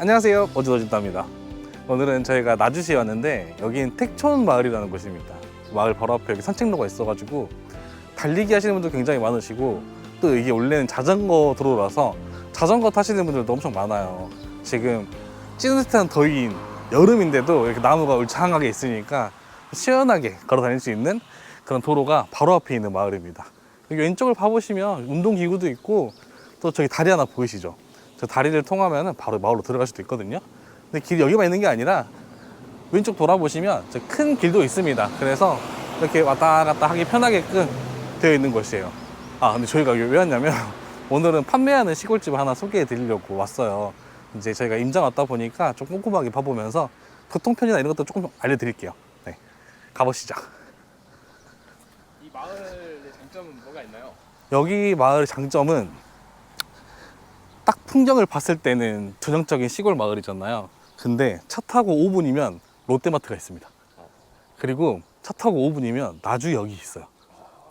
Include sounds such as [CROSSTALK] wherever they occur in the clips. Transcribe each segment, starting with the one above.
안녕하세요. 어주더진다입니다. 오늘은 저희가 나주시에 왔는데 여긴 택촌 마을이라는 곳입니다. 마을 바로 앞에 여기 산책로가 있어가지고 달리기 하시는 분들 굉장히 많으시고 또 이게 원래는 자전거 도로라서 자전거 타시는 분들도 엄청 많아요. 지금 찌릿한 더위인 여름인데도 이렇게 나무가 울창하게 있으니까 시원하게 걸어 다닐 수 있는 그런 도로가 바로 앞에 있는 마을입니다. 여기 왼쪽을 봐보시면 운동기구도 있고 또 저기 다리 하나 보이시죠 저 다리를 통하면 바로 마을로 들어갈 수도 있거든요. 근데 길이 여기만 있는 게 아니라 왼쪽 돌아보시면 저 큰 길도 있습니다. 그래서 이렇게 왔다 갔다 하기 편하게끔 되어 있는 곳이에요. 아, 근데 저희가 왜 왔냐면 [LAUGHS] 오늘은 판매하는 시골집을 하나 소개해 드리려고 왔어요. 이제 저희가 임장 왔다 보니까 좀 꼼꼼하게 봐보면서 교통편이나 이런 것도 조금 알려드릴게요. 네. 가보시죠. 이 마을의 장점은 뭐가 있나요? 여기 마을의 장점은 딱 풍경을 봤을 때는 전형적인 시골 마을이잖아요. 근데 차 타고 5분이면 롯데마트가 있습니다. 그리고 차 타고 5분이면 나주역이 있어요.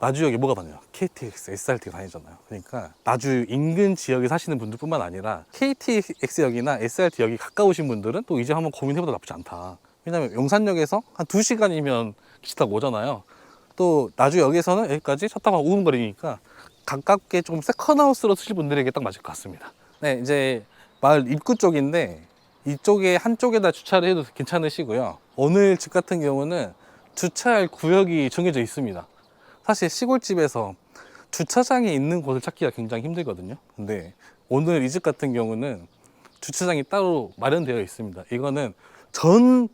나주역에 뭐가 다녀요? KTX, SRT가 다니잖아요. 그러니까 나주 인근 지역에 사시는 분들뿐만 아니라 KTX역이나 SRT역이 가까우신 분들은 또 이제 한번 고민해봐도 나쁘지 않다. 왜냐면 용산역에서 한 2시간이면 기차 타고 오잖아요. 또 나주역에서는 여기까지 차 타고 한 5분 거리니까 가깝게 조금 세컨하우스로 쓰실 분들에게 딱 맞을 것 같습니다. 네, 이제 마을 입구 쪽인데 이쪽에 한쪽에다 주차를 해도 괜찮으시고요. 오늘 집 같은 경우는 주차할 구역이 정해져 있습니다. 사실 시골집에서 주차장이 있는 곳을 찾기가 굉장히 힘들거든요. 근데 오늘 이 집 같은 경우는 주차장이 따로 마련되어 있습니다. 이거는 전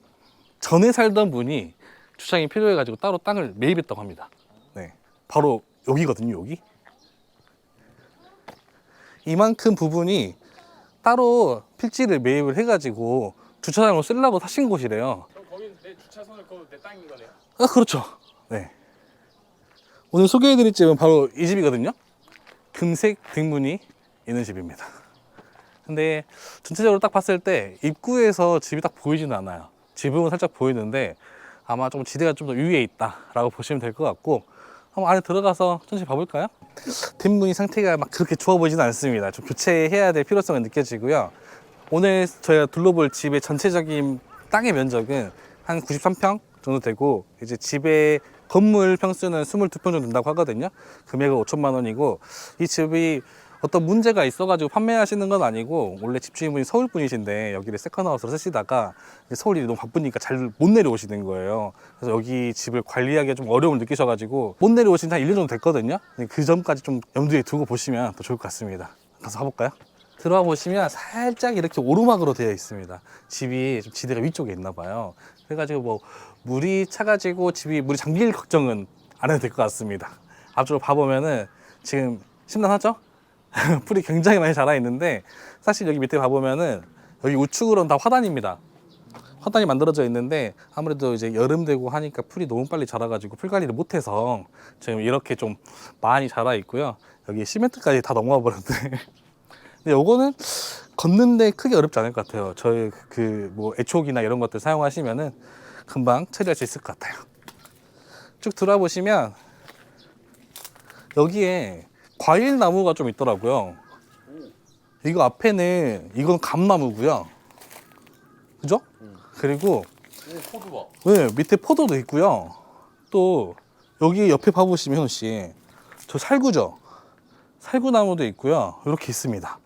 전에 살던 분이 주차장이 필요해가지고 따로 땅을 매입했다고 합니다. 네, 바로 여기거든요. 여기 이만큼 부분이 따로 필지를 매입을 해가지고 주차장으로 쓰려고 사신 곳이래요. 그럼 거긴 내 주차선을 그거 내 땅인 거네요? 아, 그렇죠. 네. 오늘 소개해드릴 집은 바로 이 집이거든요. 금색 뒷문이 있는 집입니다. 근데 전체적으로 딱 봤을 때 입구에서 집이 딱 보이지는 않아요. 지붕은 살짝 보이는데 아마 좀 지대가 좀 더 위에 있다라고 보시면 될 것 같고 한번 안에 들어가서 천천히 봐볼까요? 뒷문이 상태가 막 그렇게 좋아 보이지는 않습니다. 좀 교체해야 될 필요성은 느껴지고요. 오늘 저희가 둘러볼 집의 전체적인 땅의 면적은 한 93평 정도 되고 이제 집의 건물 평수는 22평 정도 된다고 하거든요. 금액은 5천만 원이고 이 집이 어떤 문제가 있어가지고 판매하시는 건 아니고 원래 집주인분이 서울 분이신데 여기를 세컨하우스로 쓰시다가 이제 서울 일이 너무 바쁘니까 잘 못 내려오시는 거예요. 그래서 여기 집을 관리하기가 좀 어려움을 느끼셔가지고 못 내려오신 지한 1년 정도 됐거든요. 그 점까지 좀 염두에 두고 보시면 더 좋을 것 같습니다. 가서 가볼까요? 들어와 보시면 살짝 이렇게 오르막으로 되어 있습니다. 집이 좀 지대가 위쪽에 있나 봐요. 그래가지고 뭐 물이 차가지고 집이 물이 잠길 걱정은 안 해도 될 것 같습니다. 앞쪽으로 봐보면은 지금 심란하죠? [LAUGHS] 풀이 굉장히 많이 자라 있는데 사실 여기 밑에 봐보면은 여기 우측으로는 다 화단입니다. 화단이 만들어져 있는데 아무래도 이제 여름 되고 하니까 풀이 너무 빨리 자라가지고 풀 관리를 못해서 지금 이렇게 좀 많이 자라 있고요. 여기 시멘트까지 다 넘어와 버렸는데 [LAUGHS] 근데 요거는 걷는데 크게 어렵지 않을 것 같아요. 저희 그 뭐 애촉이나 이런 것들 사용하시면은 금방 처리할 수 있을 것 같아요. 쭉 들어보시면 여기에 과일 나무가 좀 있더라고요. 이거 앞에는 이건 감나무고요. 그죠? 그리고 오 포도 봐 네, 밑에 포도도 있고요. 또 여기 옆에 봐보시면 현우 씨, 저 살구죠. 살구나무도 있고요. 이렇게 있습니다.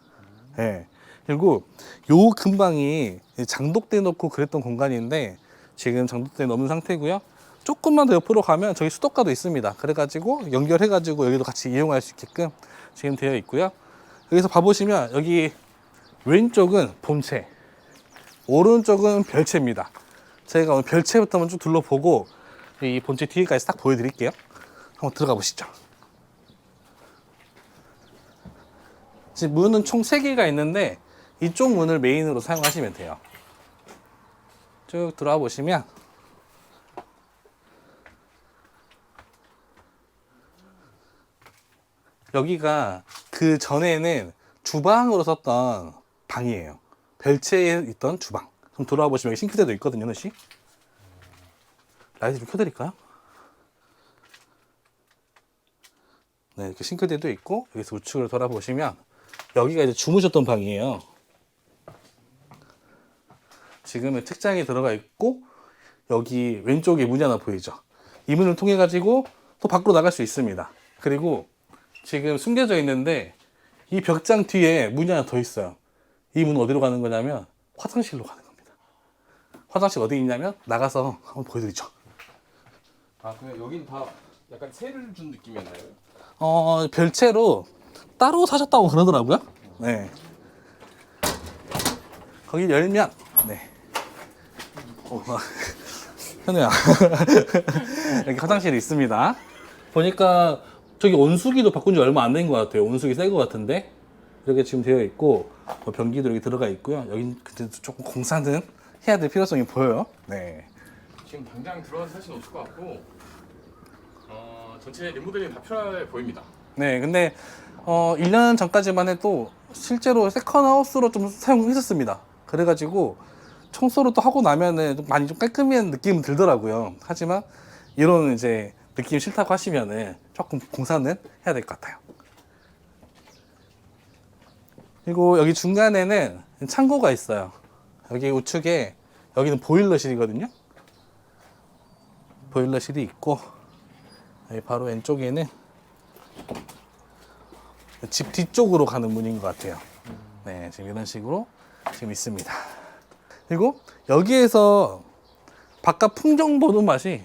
예. 그리고 요 근방이 장독대 놓고 그랬던 공간인데 지금 장독대 넘은 상태고요. 조금만 더 옆으로 가면 저기 수도가도 있습니다. 그래가지고 연결해가지고 여기도 같이 이용할 수 있게끔 지금 되어 있고요. 여기서 봐보시면 여기 왼쪽은 본체, 오른쪽은 별채입니다. 저희가 오늘 별채부터 한번 쭉 둘러보고 이 본체 뒤에까지 딱 보여드릴게요. 한번 들어가 보시죠. 지금 문은 총 3개가 있는데 이쪽 문을 메인으로 사용하시면 돼요. 쭉 들어와 보시면 여기가 그 전에는 주방으로 썼던 방이에요. 별채에 있던 주방. 좀 돌아와 보시면 여기 싱크대도 있거든요, 너씨. 라이트 좀 켜드릴까요? 네, 이렇게 싱크대도 있고 여기서 우측으로 돌아보시면 여기가 이제 주무셨던 방이에요. 지금은 책장이 들어가 있고 여기 왼쪽에 문이 하나 보이죠? 이 문을 통해 가지고 또 밖으로 나갈 수 있습니다. 그리고 지금 숨겨져 있는데 이 벽장 뒤에 문이 하나 더 있어요. 이 문 어디로 가는 거냐면 화장실로 가는 겁니다. 화장실 어디 있냐면 나가서 한번 보여드리죠. 아 그냥 여긴 다 약간 세를 준 느낌이었나요? 어, 별채로 따로 사셨다고 그러더라고요. 네. 거기 열면, 네. 오, [LAUGHS] 현우야. [LAUGHS] 이렇게 화장실이 있습니다. 보니까 저기 온수기도 바꾼 지 얼마 안 된 것 같아요. 온수기 새 것 같은데. 이렇게 지금 되어 있고, 뭐 변기도 여기 들어가 있고요. 여긴 그래도 조금 공사는 해야 될 필요성이 보여요. 네. 지금 당장 들어가서 살 수는 없을 것 같고 어, 전체 리모델링 다 필요해 보입니다. 네, 근데 어 1년 전까지만 해도 실제로 세컨하우스로 좀 사용했었습니다. 그래가지고 청소를 또 하고 나면은 좀 많이 좀 깔끔한 느낌은 들더라고요. 하지만 이런 이제 느낌 싫다고 하시면은 조금 공사는 해야 될 것 같아요. 그리고 여기 중간에는 창고가 있어요. 여기 우측에 여기는 보일러실이거든요. 보일러실이 있고 여기 바로 왼쪽에는 집 뒤쪽으로 가는 문인 것 같아요. 네, 지금 이런 식으로 지금 있습니다. 그리고 여기에서 바깥 풍경 보는 맛이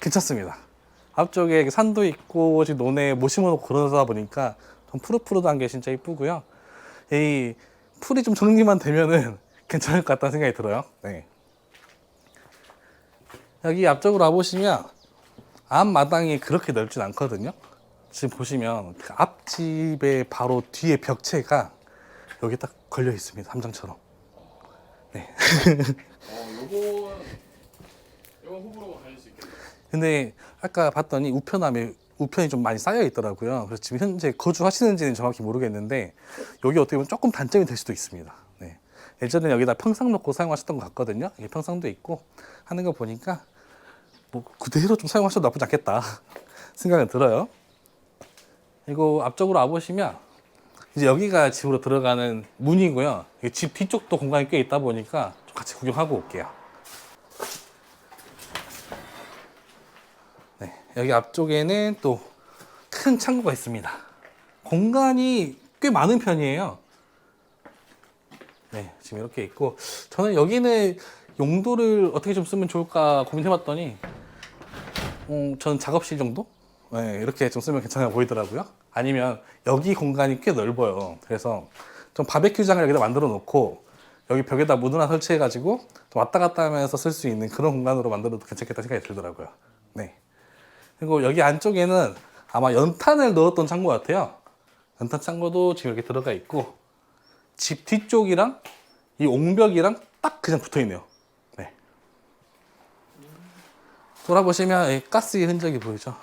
괜찮습니다. 앞쪽에 산도 있고 지금 논에 못 심어놓고 그러다 보니까 좀 푸릇푸릇한 게 진짜 이쁘고요. 이 풀이 좀 정리만 되면은 [LAUGHS] 괜찮을 것 같다는 생각이 들어요. 네. 여기 앞쪽으로 와보시면 앞마당이 그렇게 넓진 않거든요. 지금 보시면 그 앞집의 바로 뒤에 벽체가 여기 딱 걸려 있습니다. 함장처럼. [LAUGHS] 어, 요거 요거 호불호 갈릴 수 있겠네요. 근데 아까 봤더니 우편함에 우편이 좀 많이 쌓여 있더라고요. 그래서 지금 현재 거주하시는지는 정확히 모르겠는데 여기 어떻게 보면 조금 단점이 될 수도 있습니다. 네. 예전에 여기다 평상 놓고 사용하셨던 것 같거든요. 이게 평상도 있고 하는 거 보니까 뭐 그대로 좀 사용하셔도 나쁘지 않겠다 [LAUGHS] 생각은 들어요. 이거 앞쪽으로 와보시면 이제 여기가 집으로 들어가는 문이고요. 이집 뒤쪽도 공간이 꽤 있다 보니까 좀 같이 구경하고 올게요. 여기 앞쪽에는 또 큰 창고가 있습니다. 공간이 꽤 많은 편이에요. 네, 지금 이렇게 있고 저는 여기는 용도를 어떻게 좀 쓰면 좋을까 고민해봤더니 음, 저는 작업실 정도? 네, 이렇게 좀 쓰면 괜찮아 보이더라고요. 아니면 여기 공간이 꽤 넓어요. 그래서 좀 바베큐장을 여기다 만들어 놓고 여기 벽에다 문 하나 설치해가지고 좀 왔다 갔다 하면서 쓸 수 있는 그런 공간으로 만들어도 괜찮겠다 생각이 들더라고요. 네. 그리고 여기 안쪽에는 아마 연탄을 넣었던 창고 같아요. 연탄 창고도 지금 이렇게 들어가 있고 집 뒤쪽이랑 이 옹벽이랑 딱 그냥 붙어 있네요. 네. 돌아보시면 이 가스의 흔적이 보이죠.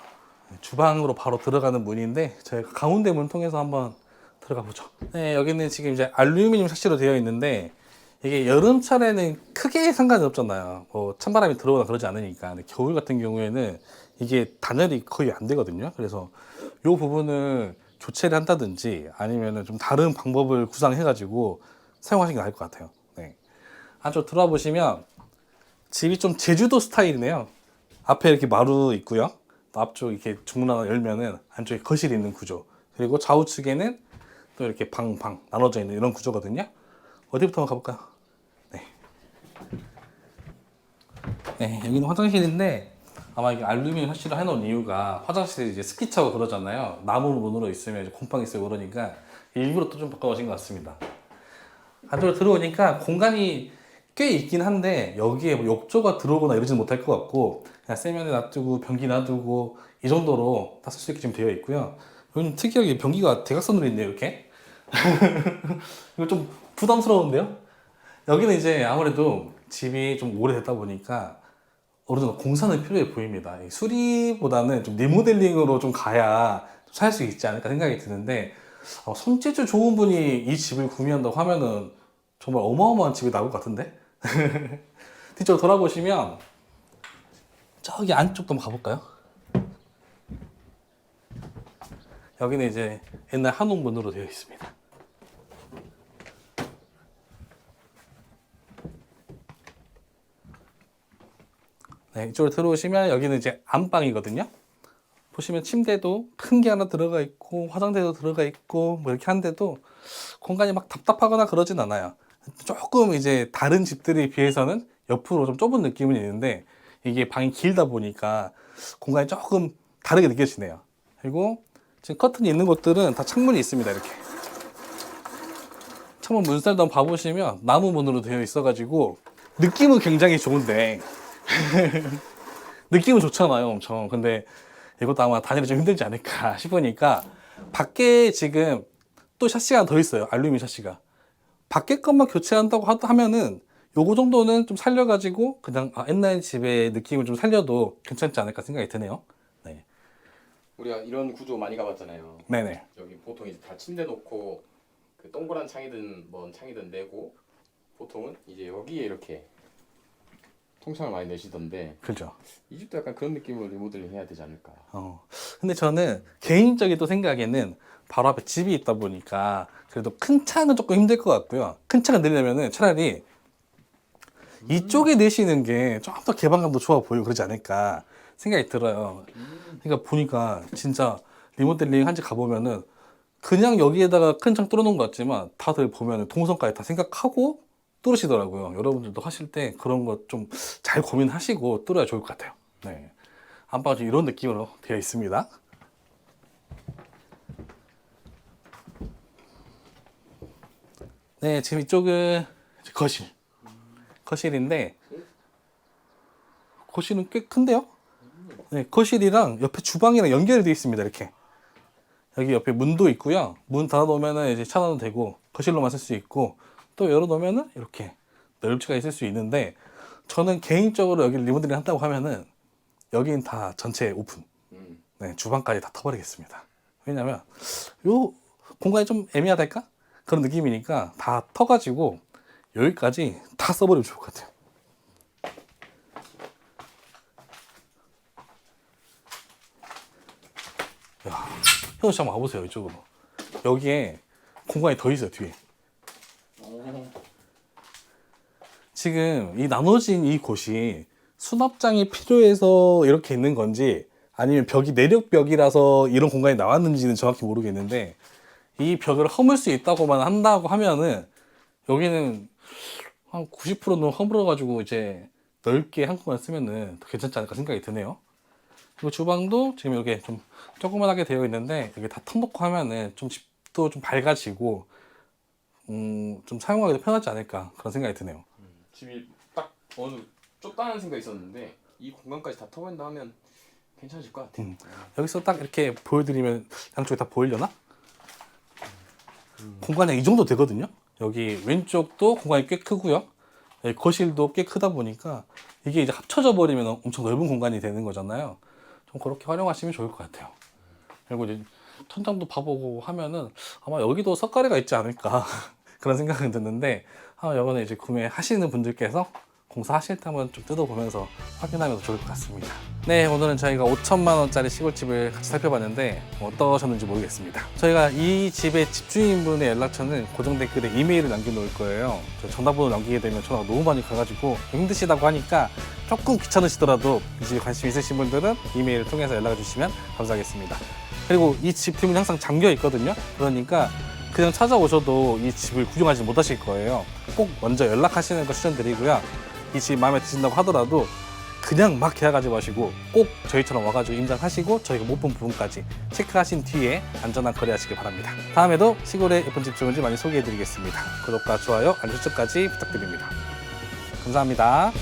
주방으로 바로 들어가는 문인데 저희가 가운데 문 통해서 한번 들어가 보죠. 네, 여기는 지금 이제 알루미늄 샷시로 되어 있는데 이게 여름철에는 크게 상관이 없잖아요. 뭐 찬바람이 들어오나 그러지 않으니까. 겨울 같은 경우에는 이게 단열이 거의 안 되거든요. 그래서 이 부분을 교체를 한다든지 아니면은 좀 다른 방법을 구상해가지고 사용하시는 게 나을 것 같아요. 네. 안쪽 들어와 보시면 집이 좀 제주도 스타일이네요. 앞에 이렇게 마루 있고요. 또 앞쪽 이렇게 중문 하나 열면은 안쪽에 거실이 있는 구조. 그리고 좌우측에는 또 이렇게 방, 방 나눠져 있는 이런 구조거든요. 어디부터 가볼까요? 네. 네, 여기는 화장실인데 아마 이게 알루미늄 샷시를 해놓은 이유가 화장실이 이제 스키 차고 그러잖아요. 나무 문으로 있으면 이제 곰팡이 쓰고 그러니까 일부러 또 좀 바꿔오신 것 같습니다. 안쪽으로 들어오니까 공간이 꽤 있긴 한데 여기에 뭐 욕조가 들어오거나 이러지는 못할 것 같고 그냥 세면에 놔두고 변기 놔두고 이 정도로 다 쓸 수 있게 지금 되어 있고요. 여기는 특이하게 변기가 대각선으로 있네요 이렇게. [LAUGHS] 이거 좀 부담스러운데요? 여기는 이제 아무래도 집이 좀 오래됐다 보니까 어느 정도 공사는 필요해 보입니다. 이 수리보다는 좀 리모델링으로 좀 가야 살 수 있지 않을까 생각이 드는데 어, 손재주 좋은 분이 이 집을 구매한다고 하면은 정말 어마어마한 집이 나올 것 같은데? [LAUGHS] 뒤쪽으로 돌아보시면 저기 안쪽도 한번 가볼까요? 여기는 이제 옛날 한옥문으로 되어 있습니다. 네, 이쪽으로 들어오시면 여기는 이제 안방이거든요. 보시면 침대도 큰 게 하나 들어가 있고 화장대도 들어가 있고 뭐 이렇게 한데도 공간이 막 답답하거나 그러진 않아요. 조금 이제 다른 집들에 비해서는 옆으로 좀 좁은 느낌은 있는데 이게 방이 길다 보니까 공간이 조금 다르게 느껴지네요. 그리고 지금 커튼이 있는 곳들은 다 창문이 있습니다. 이렇게. 창문 문살도 한번 봐보시면 나무 문으로 되어 있어가지고 느낌은 굉장히 좋은데 [LAUGHS] 느낌은 좋잖아요, 엄청. 근데 이것도 아마 다니기 좀 힘들지 않을까 [LAUGHS] 싶으니까 밖에 지금 또 샤시가 더 있어요. 알루미늄 샤시가. 밖에 것만 교체한다고 하- 하면은 요거 정도는 좀 살려가지고 그냥 아, 옛날 집의 느낌을 좀 살려도 괜찮지 않을까 생각이 드네요. 네. 우리가 이런 구조 많이 가봤잖아요. 네네. 여기 보통 이제 다 침대 놓고 그 동그란 창이든 뭔 창이든 내고 보통은 이제 여기에 이렇게 통창을 많이 내시던데 그죠. 이 집도 약간 그런 느낌으로 리모델링 해야 되지 않을까. 어. 근데 저는 개인적인 또 생각에는 바로 앞에 집이 있다 보니까 그래도 큰 창은 조금 힘들 것 같고요. 큰 창을 내려면은 차라리 이쪽에 내시는 게 좀 더 개방감도 좋아 보이고 그러지 않을까 생각이 들어요. 그러니까 보니까 진짜 리모델링 한 집 가보면은 그냥 여기에다가 큰 창 뚫어놓은 것 같지만 다들 보면은 동선까지 다 생각하고 뚫으시더라고요. 여러분들도 하실 때 그런 것 좀 잘 고민하시고 뚫어야 좋을 것 같아요. 네. 안방은 좀 이런 느낌으로 되어 있습니다. 네, 지금 이쪽은 거실. 거실인데, 거실은 꽤 큰데요? 네, 거실이랑 옆에 주방이랑 연결이 되어 있습니다, 이렇게. 여기 옆에 문도 있고요. 문 닫아놓으면 이제 차단도 되고, 거실로만 쓸 수 있고, 또 열어놓으면 이렇게 넓이가 있을 수 있는데, 저는 개인적으로 여기 리모델링 한다고 하면은, 여기는 다 전체 오픈. 음. 네, 주방까지 다 터버리겠습니다. 왜냐면 요 공간이 좀 애매하달까? 그런 느낌이니까 다 터가지고 여기까지 다 써버리면 좋을 것 같아요. 야, 형우 씨 한번 와보세요, 이쪽으로. 여기에 공간이 더 있어요, 뒤에. 지금 이 나눠진 이 곳이 수납장이 필요해서 이렇게 있는 건지 아니면 벽이 내력벽이라서 이런 공간이 나왔는지는 정확히 모르겠는데 이 벽을 허물 수 있다고만 한다고 하면은 여기는 한 90%는 허물어 가지고 이제 넓게 한꺼번에 쓰면은 더 괜찮지 않을까 생각이 드네요. 그리고 주방도 지금 이렇게 좀 조그만하게 되어 있는데 여기 다 턱놓고 하면은 좀 집도 좀 밝아지고 음, 좀 사용하기도 편하지 않을까 그런 생각이 드네요. 집이 딱 어느 좁다는 생각이 있었는데 이 공간까지 다 터버린다 하면 괜찮을 것 같아. 음. 여기서 딱 이렇게 보여드리면 양쪽에 다 보이려나? 공간이 이 정도 되거든요. 여기 왼쪽도 공간이 꽤 크고요. 여기 거실도 꽤 크다 보니까 이게 이제 합쳐져 버리면 엄청 넓은 공간이 되는 거잖아요. 좀 그렇게 활용하시면 좋을 것 같아요. 그리고 이제 천장도 봐보고 하면은 아마 여기도 석가래가 있지 않을까 [LAUGHS] 그런 생각은 드는데 아마 이거는 이제 구매하시는 분들께서 공사하실 때 한번 좀 뜯어보면서 확인하면 좋을 것 같습니다. 네, 오늘은 저희가 5천만 원짜리 시골집을 같이 살펴봤는데 어떠셨는지 모르겠습니다. 저희가 이 집의 집주인분의 연락처는 고정 댓글에 이메일을 남겨놓을 거예요. 저 전화번호 남기게 되면 전화가 너무 많이 가가지고 힘드시다고 하니까 조금 귀찮으시더라도 이 집에 관심 있으신 분들은 이메일을 통해서 연락을 주시면 감사하겠습니다. 그리고 이집 뒷문이 항상 잠겨 있거든요. 그러니까 그냥 찾아오셔도 이 집을 구경하지 못하실 거예요. 꼭 먼저 연락하시는 거 추천드리고요. 이 집 마음에 드신다고 하더라도 그냥 막 계약하지 마시고 꼭 저희처럼 와가지고 임장하시고 저희가 못 본 부분까지 체크하신 뒤에 안전한 거래하시길 바랍니다. 다음에도 시골의 예쁜 집 좋은 집 많이 소개해드리겠습니다. 구독과 좋아요, 알림 설정까지 부탁드립니다. 감사합니다.